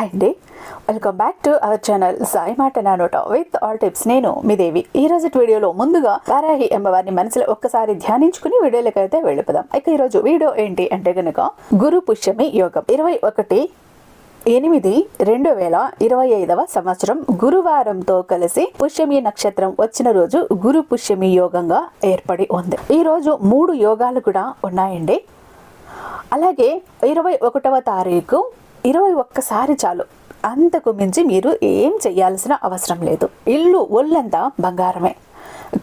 Hi అండి welcome back to our channel Sai మాట నానోట విత్ ఆల్ టిప్స్ నేను మీ దేవి. ఈ రోజు వీడియోలో ముందుగా వారాహి అమ్మవారిని మనసులో ఒక్కసారి ధ్యానించుకుని వీడియోలకైతే వెళ్ళిపోదాం. ఇక ఈ రోజు వీడియో ఏంటి అంటే గనుక గురు పుష్యమి యోగం. ఇరవై ఒకటి ఎనిమిది రెండు వేల ఇరవై ఐదవ సంవత్సరం గురువారంతో కలిసి పుష్యమి నక్షత్రం వచ్చిన రోజు గురు పుష్యమి యోగంగా ఏర్పడి ఉంది. ఈ రోజు మూడు యోగాలు కూడా ఉన్నాయండి. అలాగే ఇరవై ఒకటవ తారీఖు ఇరవై ఒక్కసారి చాలు. అంతకు మించి మీరు ఏం చేయాల్సిన అవసరం లేదు. ఇల్లు ఒళ్ళంతా బంగారమే.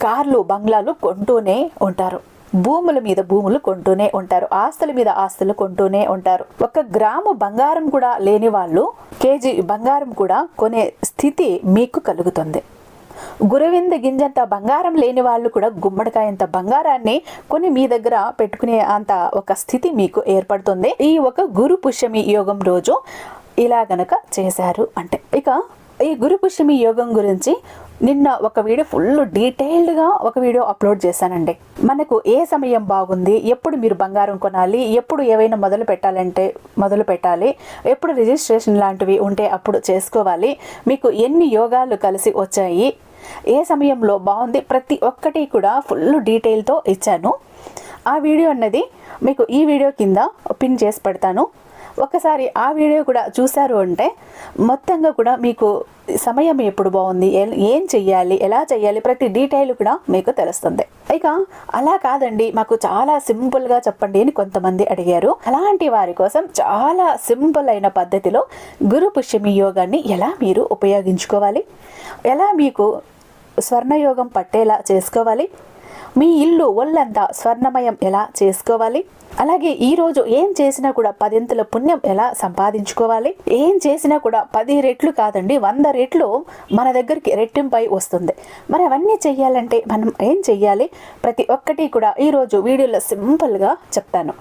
కార్లు బంగ్లాలు కొంటూనే ఉంటారు. భూముల మీద భూములు కొంటూనే ఉంటారు. ఆస్తుల మీద ఆస్తులు కొంటూనే ఉంటారు. ఒక గ్రాము బంగారం కూడా లేని వాళ్ళు కేజీ బంగారం కూడా కొనే స్థితి మీకు కలుగుతుంది. గురవింద గింజంత బంగారం లేని వాళ్ళు కూడా గుమ్మడికాయంత బంగారాన్ని కొన్ని మీ దగ్గర పెట్టుకునే అంత ఒక స్థితి మీకు ఏర్పడుతుంది. ఈ ఒక గురు పుష్యమి యోగం రోజు ఇలా గనక చేశారు అంటే ఇక ఈ గురు పుష్యమి యోగం గురించి నిన్న ఒక వీడియో ఫుల్ డీటెయిల్డ్గా ఒక వీడియో అప్లోడ్ చేశానండి. మనకు ఏ సమయం బాగుంది? ఎప్పుడు మీరు బంగారం కొనాలి? ఎప్పుడు ఏవైనా మొదలు పెట్టాలంటే మొదలు పెట్టాలి? ఎప్పుడు రిజిస్ట్రేషన్ లాంటివి ఉంటే అప్పుడు చేసుకోవాలి? మీకు ఎన్ని యోగాలు కలిసి వచ్చాయి? ఏ సమయంలో బాగుంది ప్రతి ఒక్కటి కూడా ఫుల్ డీటెయిల్తో ఇచ్చాను. ఆ వీడియో అన్నది మీకు ఈ వీడియో కింద పిన్ చేసి పెడతాను. ఒకసారి ఆ వీడియో కూడా చూశారు అంటే మొత్తంగా కూడా మీకు సమయం ఎప్పుడు బాగుంది? ఏం చెయ్యాలి? ఎలా చెయ్యాలి? ప్రతి డీటెయిల్ కూడా మీకు తెలుస్తుంది. ఇక అలా కాదండి మాకు చాలా సింపుల్గా చెప్పండి అని కొంతమంది అడిగారు. అలాంటి వారి కోసం చాలా సింపుల్ అయిన పద్ధతిలో గురు పుష్యమి యోగాన్ని ఎలా మీరు ఉపయోగించుకోవాలి? ఎలా మీకు స్వర్ణయోగం పట్టేలా చేసుకోవాలి? మీ ఇల్లు ఒళ్ళంతా స్వర్ణమయం ఎలా చేసుకోవాలి? అలాగే ఈరోజు ఏం చేసినా కూడా పదింతల పుణ్యం ఎలా సంపాదించుకోవాలి? ఏం చేసినా కూడా పది రెట్లు కాదండి వంద రెట్లు మన దగ్గరికి రెట్టింపై వస్తుంది. మరి అవన్నీ చెయ్యాలంటే మనం ఏం చెయ్యాలి? ప్రతి ఒక్కటి కూడా ఈరోజు వీడియోలో సింపుల్గా చెప్తాను.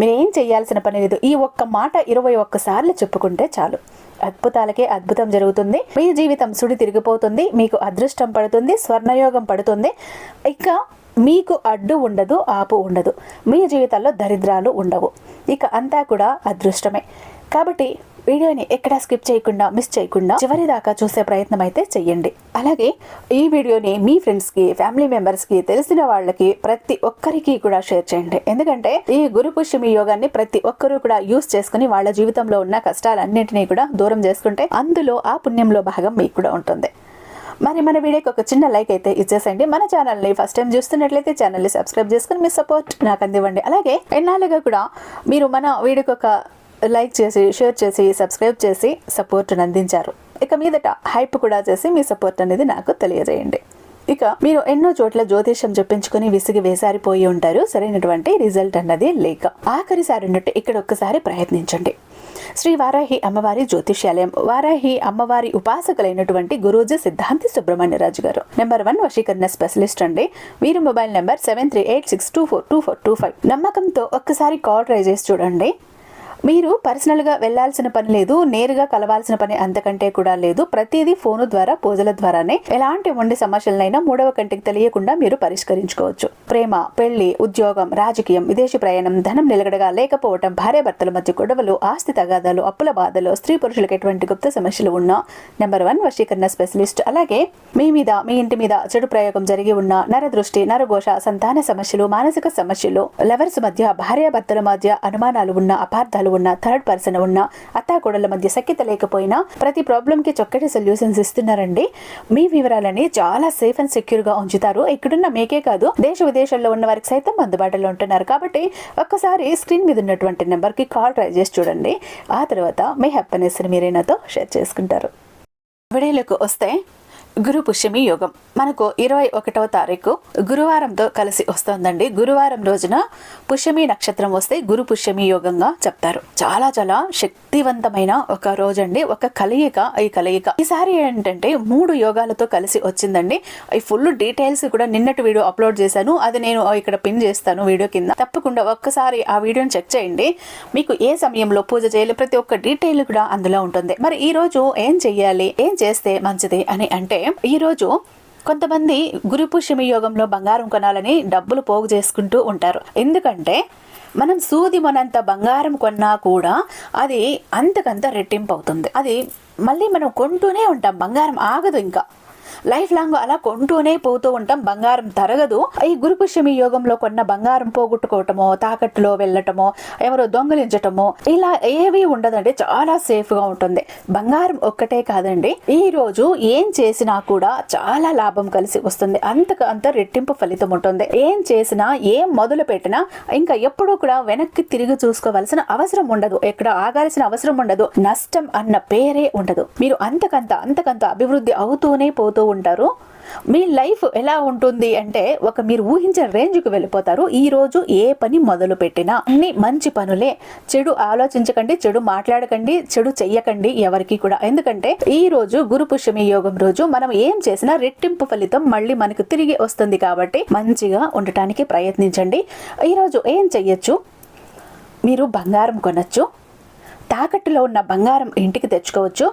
మీరు ఏం చేయాల్సిన పని లేదు. ఈ ఒక్క మాట ఇరవై ఒక్కసార్లు చెప్పుకుంటే చాలు. అద్భుతాలకే అద్భుతం జరుగుతుంది. మీ జీవితం సుడి తిరిగిపోతుంది మీకు అదృష్టం పడుతుంది స్వర్ణయోగం పడుతుంది. ఇక మీకు అడ్డు ఉండదు ఆపు ఉండదు. మీ జీవితాల్లో దరిద్రాలు ఉండవు. ఇక అంతా కూడా అదృష్టమే. కాబట్టి వీడియోని ఎక్కడా స్కిప్ చేయకుండా మిస్ చేయకుండా చివరి దాకా చూసే ప్రయత్నం అయితే చెయ్యండి. అలాగే ఈ వీడియోని మీ ఫ్రెండ్స్కి ఫ్యామిలీ మెంబర్స్కి తెలిసిన వాళ్ళకి ప్రతి ఒక్కరికి కూడా షేర్ చేయండి. ఎందుకంటే ఈ గురు పుష్యమి యోగాన్ని ప్రతి ఒక్కరూ కూడా యూస్ చేసుకుని వాళ్ళ జీవితంలో ఉన్న కష్టాలన్నింటినీ కూడా దూరం చేసుకుంటే అందులో ఆ పుణ్యంలో భాగం మీకు కూడా ఉంటుంది. మరి మన వీడియోకి ఒక చిన్న లైక్ అయితే ఇచ్చేసండి మన ఛానల్ని ఫస్ట్ టైం చూస్తున్నట్లయితే ఛానల్ని సబ్స్క్రైబ్ చేసుకుని మీ సపోర్ట్ నాకు అందివ్వండి. అలాగే ఎన్నాళ్ళుగా కూడా మీరు మన వీడియోకి ఒక లైక్ చేసి షేర్ చేసి సబ్స్క్రైబ్ చేసి సపోర్ట్ని అందించారు. ఇక మీదట హైప్ కూడా చేసి మీ సపోర్ట్ అనేది నాకు తెలియజేయండి. ఇక మీరు ఎన్నో చోట్ల జ్యోతిష్యం చెప్పించుకుని విసిగి వేసారిపోయి ఉంటారు. సరైనటువంటి రిజల్ట్ అన్నది లేక ఆఖరిసారి ఉన్నట్టు ఇక్కడ ఒక్కసారి ప్రయత్నించండి. శ్రీ వారాహి అమ్మవారి జ్యోతిష్యాలయం వారాహి అమ్మవారి ఉపాసకులైనటువంటి గురూజీ సిద్ధాంతి సుబ్రహ్మణ్యరాజు గారు. నెంబర్ వన్ వశీకరణ స్పెషలిస్ట్ అండి. వీరి mobile number seven three eight six two four two four two five నమ్మకంతో ఒక్కసారి కాల్ ట్రై చేసి చూడండి. మీరు పర్సనల్గా వెళ్ళాల్సిన పని లేదు నేరుగా కలవాల్సిన పని అంతకంటే కూడా లేదు. ప్రతిదీ ఫోను ద్వారా పూజల ద్వారానే. ఎలాంటి వండి సమస్యలనైనా మూడవ కంటికి తెలియకుండా మీరు పరిష్కరించుకోవచ్చు. ప్రేమ పెళ్ళి ఉద్యోగం రాజకీయం విదేశీ ప్రయాణం ధనం నిలకడగా లేకపోవటం భార్యాభర్తల మధ్య గొడవలు ఆస్తి తగాదాలు అప్పుల బాధలు స్త్రీ పురుషులకు ఎటువంటి గుప్త సమస్యలు ఉన్నా నెంబర్ వన్ వశీకరణ స్పెషలిస్ట్ అలాగే మీ మీద మీ ఇంటి మీద చెడు ప్రయోగం జరిగి ఉన్న నరదృష్టి నరఘోష సంతాన సమస్యలు మానసిక సమస్యలు లవర్స్ మధ్య భార్యాభర్తల మధ్య అనుమానాలు ఉన్న అపార్థాలు ఉన్న థర్డ్ పర్సన్ ఉన్న అత్తాకోడల మధ్య సఖ్యత లేకపోయినా ప్రతి ప్రాబ్లం కి చక్కటి సొల్యూషన్స్ ఇస్తున్నారండి. మీ వివరాలని చాలా సేఫ్ అండ్ సెక్యూర్గా ఉంచుతారు. ఇక్కడున్న మీకే కాదు దేశ విదేశాల్లో ఉన్న వారికి సైతం అందుబాటులో ఉంటున్నారు. కాబట్టి ఒక్కసారి స్క్రీన్ మీద ఉన్నటువంటి నెంబర్కి కాల్ ట్రై చేసి చూడండి. ఆ తర్వాత మీ హ్యాపీనెస్ మీరేనాతో షేర్ చేసుకుంటారు. వీడియోలకు వస్తే గురు పుష్యమి యోగం. మనకు ఇరవై ఒకటవ తారీఖు గురువారంతో కలిసి వస్తోందండి. గురువారం రోజున పుష్యమి నక్షత్రం వస్తే గురు పుష్యమి యోగంగా చెప్తారు. చాలా చాలా శక్తివంతమైన ఒక రోజండి. ఒక కలయిక ఈ కలయిక. ఈసారి ఏంటంటే మూడు యోగాలతో కలిసి వచ్చిందండి. ఈ ఫుల్ డీటెయిల్స్ కూడా నిన్నటి వీడియో అప్లోడ్ చేశాను. అది నేను ఇక్కడ పిన్ చేస్తాను వీడియో కింద. తప్పకుండా ఒక్కసారి ఆ వీడియోని చెక్ చేయండి. మీకు ఏ సమయంలో పూజ చేయాలి? ప్రతి ఒక్క డీటెయిల్ కూడా అందులో ఉంటుంది. మరి ఈ రోజు ఏం చెయ్యాలి? ఏం చేస్తే మంచిది అని అంటే ఈ ఈరోజు కొంతమంది గురు పుష్యమి యోగంలో బంగారం కొనాలని డబ్బులు పోగు చేసుకుంటూ ఉంటారు. ఎందుకంటే మనం సూది మనంత బంగారం కొన్నా కూడా అది అంతకంత రెట్టింపు అవుతుంది. అది మళ్ళీ మనం కొంటూనే ఉంటాం. బంగారం ఆగదు ఇంకా. లైఫ్ లాంగ్ అలా కొంటూనే పోతూ ఉంటాం. బంగారం తరగదు. ఈ గురుపుష్యమి యోగంలో కొన్న బంగారం పోగొట్టుకోవటమో తాకట్టులో వెళ్ళటమో ఎవరో దొంగలించటమో ఇలా ఏవి ఉండదండి. చాలా సేఫ్గా ఉంటుంది. బంగారం ఒక్కటే కాదండి. ఈ రోజు ఏం చేసినా కూడా చాలా లాభం కలిసి వస్తుంది. అంతకు అంత రెట్టింపు ఫలితం ఉంటుంది. ఏం చేసినా ఏం మొదలు పెట్టినా ఇంకా ఎప్పుడూ కూడా వెనక్కి తిరిగి చూసుకోవాల్సిన అవసరం ఉండదు. ఎక్కడ ఆగాల్సిన అవసరం ఉండదు. నష్టం అన్న పేరే ఉండదు. మీరు అంతకంత అంతకంత అభివృద్ధి అవుతూనే పోతూ ఉంటారు. మీ లైఫ్ ఎలా ఉంటుంది అంటే ఒక మీరు ఊహించే రేంజ్కి వెళ్ళిపోతారు. ఈరోజు ఏ పని మొదలు పెట్టినా అన్ని మంచి పనులే. చెడు ఆలోచించకండి చెడు మాట్లాడకండి చెడు చెయ్యకండి ఎవరికి కూడా. ఎందుకంటే ఈ రోజు గురు పుష్యమి యోగం రోజు మనం ఏం చేసినా రెట్టింపు ఫలితం మళ్ళీ మనకు తిరిగి వస్తుంది కాబట్టి మంచిగా ఉండటానికి ప్రయత్నించండి. ఈ రోజు ఏం చెయ్యొచ్చు? మీరు బంగారం కొనచ్చు. తాకట్టులో ఉన్న బంగారం ఇంటికి తెచ్చుకోవచ్చు.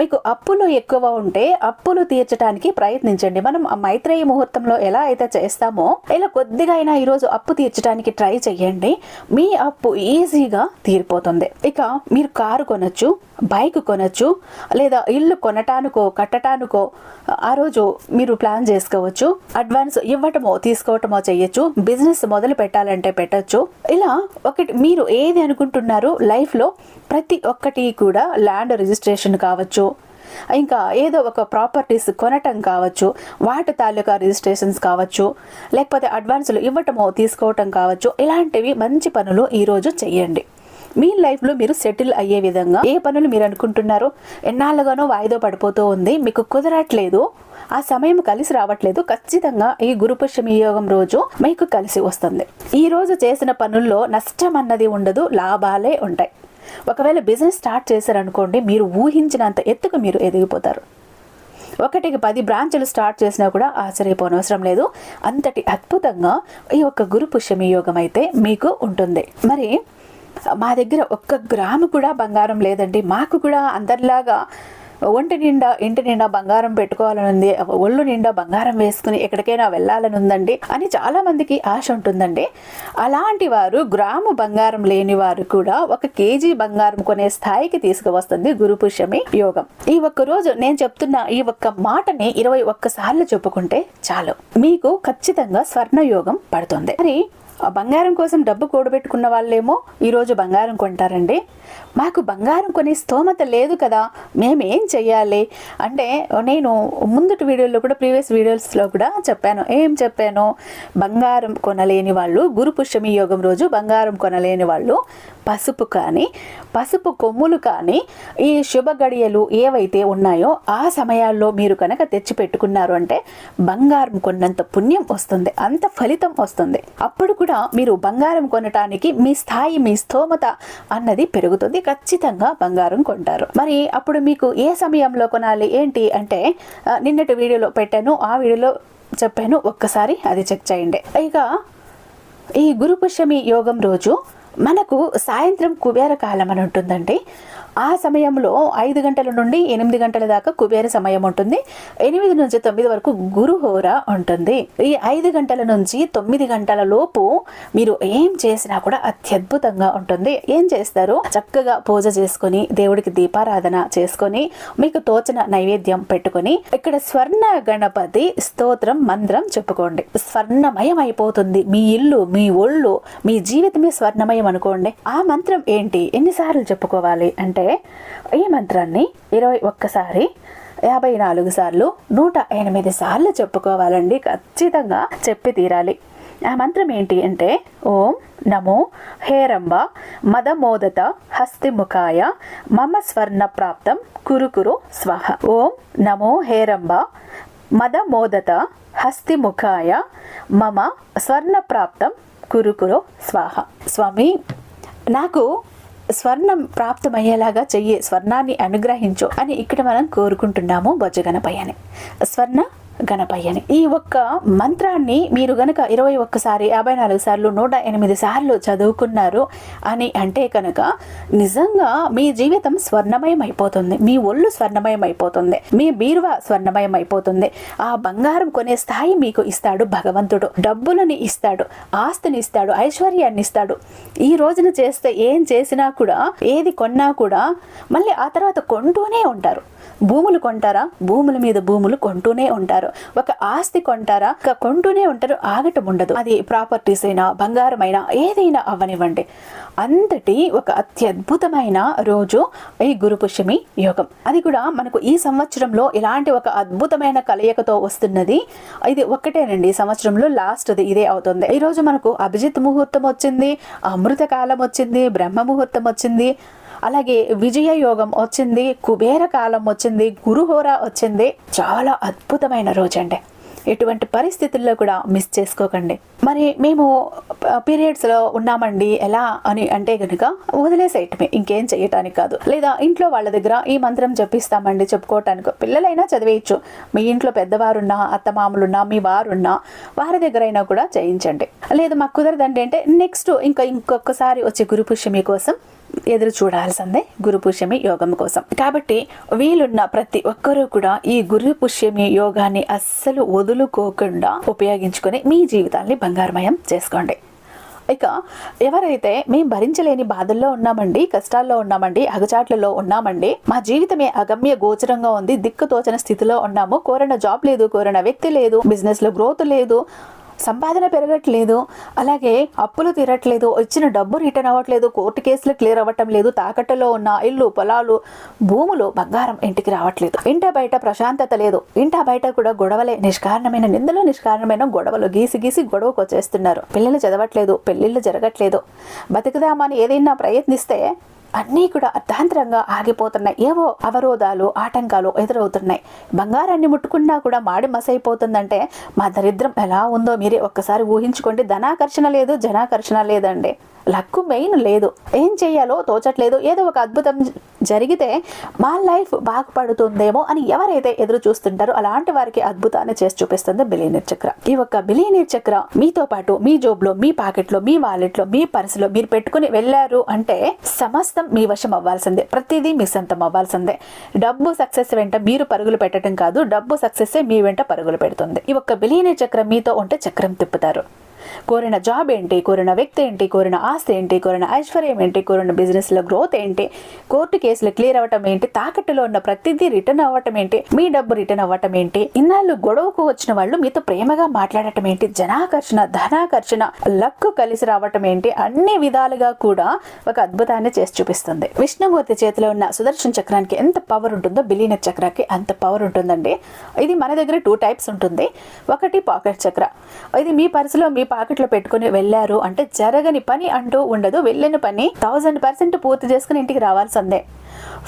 మీకు అప్పులు ఎక్కువ ఉంటే అప్పులు తీర్చడానికి ప్రయత్నించండి. మనం ఆ మైత్రేయ ముహూర్తంలో ఎలా అయితే చేస్తామో ఇలా కొద్దిగా అయినా ఈరోజు అప్పు తీర్చడానికి ట్రై చేయండి. మీ అప్పు ఈజీగా తీరిపోతుంది. ఇక మీరు కారు కొనొచ్చు బైక్ కొనొచ్చు లేదా ఇల్లు కొనటానికో కట్టటానికో ఆ రోజు మీరు ప్లాన్ చేసుకోవచ్చు. అడ్వాన్స్ ఇవ్వటమో తీసుకోవటమో చేయొచ్చు. బిజినెస్ మొదలు పెట్టాలంటే పెట్టచ్చు. ఇలా ఒకటి మీరు ఏది అనుకుంటున్నారో లైఫ్లో ప్రతి ఒక్కటి కూడా ల్యాండ్ రిజిస్ట్రేషన్ కావచ్చు ఇంకా ఏదో ఒక ప్రాపర్టీస్ కొనటం కావచ్చు వాటి తాలూకా రిజిస్ట్రేషన్స్ కావచ్చు లేకపోతే అడ్వాన్సులు ఇవ్వటమో తీసుకోవటం కావచ్చు ఇలాంటివి మంచి పనులు ఈరోజు చెయ్యండి. మీ లైఫ్లో మీరు సెటిల్ అయ్యే విధంగా ఏ పనులు మీరు అనుకుంటున్నారో ఎన్నాళ్ళుగానో వాయిదా పడిపోతూ ఉంది మీకు కుదరట్లేదు ఆ సమయం కలిసి రావట్లేదు ఖచ్చితంగా ఈ గురుపుష్యమి యోగం రోజు మీకు కలిసి వస్తుంది. ఈ రోజు చేసిన పనుల్లో నష్టం అన్నది ఉండదు లాభాలే ఉంటాయి. ఒకవేళ బిజినెస్ స్టార్ట్ చేశారనుకోండి మీరు ఊహించినంత ఎత్తుకు మీరు ఎదిగిపోతారు. ఒకటికి పది బ్రాంచులు స్టార్ట్ చేసినా కూడా ఆశ్చర్యపోనవసరం లేదు. అంతటి అద్భుతంగా ఈ యొక్క గురు పుష్యమి యోగం అయితే మీకు ఉంటుంది. మరి మా దగ్గర ఒక్క గ్రాము కూడా బంగారం లేదండి. మాకు కూడా అందరిలాగా ఒంటి నిండా ఇంటి నిండా బంగారం పెట్టుకోవాలని ఉంది ఒళ్ళు నిండా బంగారం వేసుకుని ఎక్కడికైనా వెళ్ళాలని ఉందండి అని చాలా మందికి ఆశ ఉంటుందండి. అలాంటి వారు గ్రాము బంగారం లేని వారు కూడా ఒక కేజీ బంగారం కొనే స్థాయికి తీసుకువస్తుంది గురుపుష్యమి యోగం. ఈ ఒక్క రోజు నేను చెప్తున్న ఈ ఒక్క మాటని ఇరవై ఒక్కసార్లు చెప్పుకుంటే చాలు. మీకు ఖచ్చితంగా స్వర్ణ యోగం పడుతుంది. మరి బంగారం కోసం డబ్బు కూడబెట్టుకున్న వాళ్ళేమో ఈరోజు బంగారం కొంటారండి. మాకు బంగారం కొనే స్తోమత లేదు కదా మేమేం చెయ్యాలి? అంటే నేను ముందటి వీడియోలో కూడా ప్రీవియస్ వీడియోస్లో కూడా చెప్పాను. ఏం చెప్పాను? బంగారం కొనలేని వాళ్ళు గురు పుష్యమి యోగం రోజు బంగారం కొనలేని వాళ్ళు పసుపు కానీ పసుపు కొమ్ములు కానీ ఈ శుభ గడియలు ఏవైతే ఉన్నాయో ఆ సమయాల్లో మీరు కనుక తెచ్చి పెట్టుకున్నారు అంటే బంగారం కొన్నంత పుణ్యం వస్తుంది అంత ఫలితం వస్తుంది. అప్పుడు కూడా మీరు బంగారం కొనటానికి మీ స్థాయి మీ స్తోమత అన్నది పెరుగుతుంది. ఖచ్చితంగా బంగారం కొంటారు. మరి అప్పుడు మీకు ఏ సమయంలో కొనాలి? ఏంటి? అంటే నిన్నటి వీడియోలో పెట్టాను. ఆ వీడియోలో చెప్పాను. ఒక్కసారి అది చెక్ చేయండి. ఇక ఈ గురుపుష్యమి యోగం రోజు మనకు సాయంత్రం కుబేర కాలం అని ఉంటుందండి. ఆ సమయంలో ఐదు గంటల నుండి ఎనిమిది గంటల దాకా కుబేర సమయం ఉంటుంది. ఎనిమిది నుంచి తొమ్మిది వరకు గురుహోర ఉంటుంది. ఈ ఐదు గంటల నుంచి తొమ్మిది గంటల లోపు మీరు ఏం చేసినా కూడా అత్యద్భుతంగా ఉంటుంది. ఏం చేస్తారు? చక్కగా పూజ చేసుకొని దేవుడికి దీపారాధన చేసుకొని మీకు తోచిన నైవేద్యం పెట్టుకొని ఇక్కడ స్వర్ణ గణపతి స్తోత్రం మంత్రం చెప్పుకోండి. స్వర్ణమయం అయిపోతుంది. మీ ఇల్లు మీ ఒళ్ళు మీ జీవితమే స్వర్ణమయం అనుకోండి. ఆ మంత్రం ఏంటి? ఎన్నిసార్లు చెప్పుకోవాలి అంటే ఈ మంత్రాన్ని ఇరవై ఒక్కసారి యాభై నాలుగు సార్లు నూట ఎనిమిది సార్లు చెప్పుకోవాలండి. ఖచ్చితంగా చెప్పి తీరాలి. ఆ మంత్రం ఏంటి అంటే ఓం నమో హేరంబ మదమోదత హస్తిముఖాయ మమ స్వర్ణ ప్రాప్తం కురుకురు స్వహ. ఓం నమో హేరంబ మదమోదత హస్తిముఖాయ మమ స్వర్ణ ప్రాప్తం కురుకురు స్వాహ. స్వామి నాకు స్వర్ణం ప్రాప్తమయ్యేలాగా చెయ్యి స్వర్ణాన్ని అనుగ్రహించు అని ఇక్కడ మనం కోరుకుంటున్నాము బొజ్జగనపై స్వర్ణ గణపయ్యని ఈ ఒక్క మంత్రాన్ని మీరు గనక ఇరవై ఒక్కసారి యాభై నాలుగు సార్లు నూట ఎనిమిది సార్లు చదువుకున్నారు అని అంటే కనుక నిజంగా మీ జీవితం స్వర్ణమయం అయిపోతుంది మీ ఒళ్ళు స్వర్ణమయం అయిపోతుంది మీ బీరువా స్వర్ణమయం అయిపోతుంది ఆ బంగారం కొనే స్థాయి మీకు ఇస్తాడు భగవంతుడు. డబ్బులని ఇస్తాడు ఆస్తిని ఇస్తాడు ఐశ్వర్యాన్ని ఇస్తాడు. ఈ రోజున చేస్తే ఏం చేసినా కూడా ఏది కొన్నా కూడా మళ్ళీ ఆ తర్వాత కొంటూనే ఉంటారు. భూములు కొంటారా? భూముల మీద భూములు కొంటూనే ఉంటారు. ఒక ఆస్తి కొంటారా? కొంటూనే ఉంటారు. ఆగటం ఉండదు. అది ప్రాపర్టీస్ అయినా బంగారం అయినా ఏదైనా అవ్వనివ్వండి. అంతటి ఒక అత్యద్భుతమైన రోజు ఈ గురుపుష్యమి యోగం. అది కూడా మనకు ఈ సంవత్సరంలో ఇలాంటి ఒక అద్భుతమైన కలయికతో వస్తున్నది. ఇది ఒక్కటేనండి. ఈ సంవత్సరంలో లాస్ట్ ఇదే అవుతుంది. ఈ రోజు మనకు అభిజిత్ ముహూర్తం వచ్చింది అమృత కాలం వచ్చింది బ్రహ్మ ముహూర్తం వచ్చింది. అలాగే విజయ యోగం వచ్చింది కుబేర కాలం వచ్చింది గురుహోర వచ్చింది. చాలా అద్భుతమైన రోజు అండి ఎటువంటి పరిస్థితుల్లో కూడా మిస్ చేసుకోకండి. మరి మేము పీరియడ్స్లో ఉన్నామండి. ఎలా అని అంటే కనుక వదిలేసేయటమే. ఇంకేం చేయటానికి కాదు. లేదా ఇంట్లో వాళ్ళ దగ్గర ఈ మంత్రం చెప్పిస్తామండి చెప్పుకోవటానికి. పిల్లలైనా చదివేయచ్చు. మీ ఇంట్లో పెద్దవారున్నా అత్తమామలున్నా మీ వారున్నా వారి దగ్గరైనా కూడా చేయించండి. లేదు మాకు కుదరదండి అంటే నెక్స్ట్ ఇంకా ఇంకొకసారి వచ్చే గురు పుష్యమి కోసం ఎదురు చూడాల్సిందే గురు పుష్యమి యోగం కోసం. కాబట్టి వీలున్న ప్రతి ఒక్కరూ కూడా ఈ గురు పుష్యమి యోగాన్ని అస్సలు వదులుకోకుండా ఉపయోగించుకొని మీ జీవితాన్ని బంగారమయం చేసుకోండి. ఇక ఎవరైతే మేము భరించలేని బాధల్లో ఉన్నామండి కష్టాల్లో ఉన్నామండి అగచాట్లలో ఉన్నామండి మా జీవితమే అగమ్య గోచరంగా ఉంది దిక్కు తోచని స్థితిలో ఉన్నాము కోరిన జాబ్ లేదు కోరిన వ్యక్తి లేదు బిజినెస్లో గ్రోత్ లేదు సంపాదన పెరగట్లేదు అలాగే అప్పులు తీరట్లేదు ఇచ్చిన డబ్బు రిటర్న్ అవ్వట్లేదు కోర్టు కేసులు క్లియర్ అవ్వటం లేదు తాకట్టులో ఉన్న ఇల్లు పొలాలు భూములు బంగారం ఇంటికి రావట్లేదు. ఇంట బయట ప్రశాంతత లేదు. ఇంట బయట కూడా గొడవలే. నిష్కారణమైన నిందలు నిష్కారణమైన గొడవలు గీసి గీసి గొడవకు వచ్చేస్తున్నారు. పిల్లలు చదవట్లేదు పెళ్ళిళ్ళు జరగట్లేదు. బతుకుదామని ఏదైనా ప్రయత్నిస్తే అన్నీ కూడా అర్ధాంతరంగా ఆగిపోతున్నాయి. ఏవో అవరోధాలు ఆటంకాలు ఎదురవుతున్నాయి. బంగారాన్ని ముట్టుకున్నా కూడా మాడి మసైపోతుందంటే మా దరిద్రం ఎలా ఉందో మీరే ఒక్కసారి ఊహించుకోండి. ధనాకర్షణ లేదు జనాకర్షణ లేదండి. లక్కు మెయిన్ లేదు. ఏం చేయాలో తోచట్లేదు. ఏదో ఒక అద్భుతం జరిగితే మా లైఫ్ బాగుపడుతుందేమో అని ఎవరైతే ఎదురు చూస్తుంటారో అలాంటి వారికి అద్భుతాన్ని చేసి చూపిస్తుంది బిలియనీర్ చక్ర. ఈ ఒక్క బిలియనీర్ చక్ర మీతో పాటు మీ జోబ్లో మీ పాకెట్లో మీ వాలెట్లో మీ పర్సులో మీరు పెట్టుకుని వెళ్ళారు అంటే సమస్తం మీ వశం అవ్వాల్సిందే. ప్రతిదీ మీ సొంతం అవ్వాల్సిందే. డబ్బు సక్సెస్ వెంట మీరు పరుగులు పెట్టడం కాదు డబ్బు సక్సెస్ మీ వెంట పరుగులు పెడుతుంది. ఈ ఒక్క బిలియనీర్ చక్రం మీతో ఉంటే చక్రం తిప్పుతారు. కోరిన జాబ్ ఏంటి? కోరిన వ్యక్తి ఏంటి? కోరిన ఆస్తి ఏంటి? కోరిన ఐశ్వర్యం ఏంటి? కోరిన బిజినెస్లో గ్రోత్ ఏంటి? కోర్టు కేసులు క్లియర్ అవ్వటం ఏంటి? తాకట్టులో ఉన్న ప్రతిదీ రిటర్న్ అవ్వటం ఏంటి? మీ డబ్బు రిటర్న్ అవ్వటం ఏంటి? ఇన్నాళ్ళు గొడవకు వచ్చిన వాళ్ళు మీతో ప్రేమగా మాట్లాడటం ఏంటి? జనాకర్షణ ధనాకర్షణ లక్కు కలిసి రావటం ఏంటి? అన్ని విధాలుగా కూడా ఒక అద్భుతాన్ని చేసి చూపిస్తుంది. విష్ణుమూర్తి చేతిలో ఉన్న సుదర్శన చక్రానికి ఎంత పవర్ ఉంటుందో బిలీన చక్రాకి అంత పవర్ ఉంటుందండి. ఇది మన దగ్గర టూ టైప్స్ ఉంటుంది. ఒకటి పాకెట్ చక్ర. ఇది మీ పర్సులో మీ పాకెట్లో పెట్టుకుని వెళ్ళారు. అంటే జరగని పని అంటూ ఉండదు. వెళ్ళిన పని థౌజండ్ పర్సెంట్ పూర్తి చేసుకుని ఇంటికి రావాల్సిందే.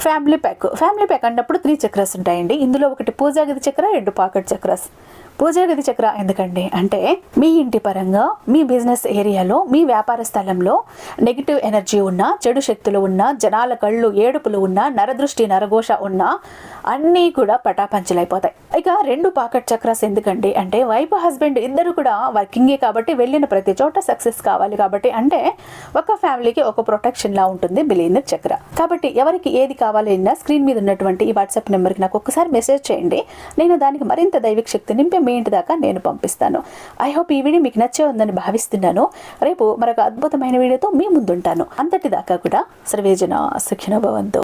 ఫ్యామిలీ ప్యాక్ ఫ్యామిలీ ప్యాక్ అన్నప్పుడు త్రీ చక్రస్ ఉంటాయండి. ఇందులో ఒకటి పూజా గది చక్ర రెండు పాకెట్ చక్రస్. పూజా గది చక్ర ఎందుకండి అంటే మీ ఇంటి పరంగా మీ బిజినెస్ ఏరియాలో మీ వ్యాపార స్థలంలో నెగిటివ్ ఎనర్జీ ఉన్న చెడు శక్తులు ఉన్న జనాల కళ్ళు ఏడుపులు ఉన్న నరదృష్టి నరఘోష ఉన్న అన్నీ కూడా పటాపంచలైపోతాయి. ఇక రెండు పాకెట్ చక్రాస్ ఎందుకండి అంటే వైఫ్ హస్బెండ్ ఇద్దరు కూడా వర్కింగే కాబట్టి వెళ్ళిన ప్రతి చోట సక్సెస్ కావాలి కాబట్టి అంటే ఒక ఫ్యామిలీకి ఒక ప్రొటెక్షన్ లా ఉంటుంది బిలీనర్ చక్ర. కాబట్టి ఎవరికి ఏది కావాలి స్క్రీన్ మీద ఉన్నటువంటి ఈ వాట్సాప్ నెంబర్కి నాకు ఒకసారి మెసేజ్ చేయండి. నేను దానికి మరింత దైవిక శక్తి నింపే మీ ఇంటి దాకా నేను పంపిస్తాను. ఐ హోప్ ఈ వీడియో మీకు నచ్చే ఉందని భావిస్తున్నాను. రేపు మరొక అద్భుతమైన వీడియోతో మీ ముందుంటాను. అంతటి దాకా కూడా సర్వేజన సుఖిన భవంతో.